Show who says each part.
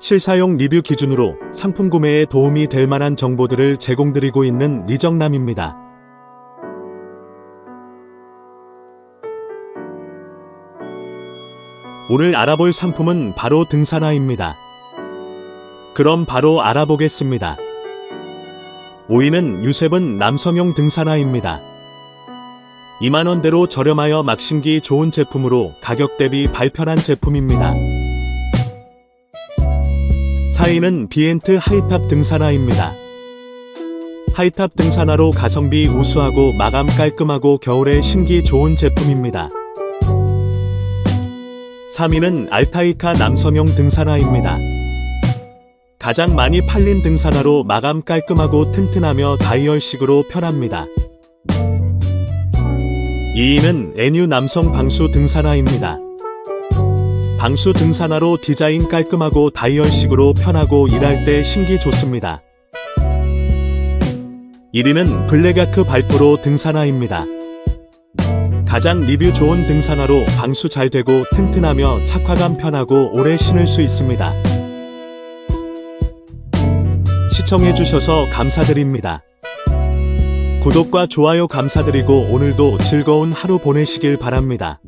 Speaker 1: 실사용 리뷰 기준으로 상품 구매에 도움이 될 만한 정보들을 제공드리고 있는 리정남입니다. 오늘 알아볼 상품은 바로 등산화입니다. 그럼 바로 알아보겠습니다. 5위는 유셉은 남성용 등산화입니다. 2만원대로 저렴하여 막 신기 좋은 제품으로 가격 대비 발편한 제품입니다. 4위는 비엔트 하이탑 등산화입니다. 하이탑 등산화로 가성비 우수하고 마감 깔끔하고 겨울에 신기 좋은 제품입니다. 3위는 알타이카 남성용 등산화입니다. 가장 많이 팔린 등산화로 마감 깔끔하고 튼튼하며 다이얼식으로 편합니다. 2위는 NU 남성 방수 등산화입니다. 방수 등산화로 디자인 깔끔하고 다이얼식으로 편하고 일할 때 신기 좋습니다. 1위는 블랙아크 발포로 등산화입니다. 가장 리뷰 좋은 등산화로 방수 잘 되고 튼튼하며 착화감 편하고 오래 신을 수 있습니다. 시청해주셔서 감사드립니다. 구독과 좋아요 감사드리고 오늘도 즐거운 하루 보내시길 바랍니다.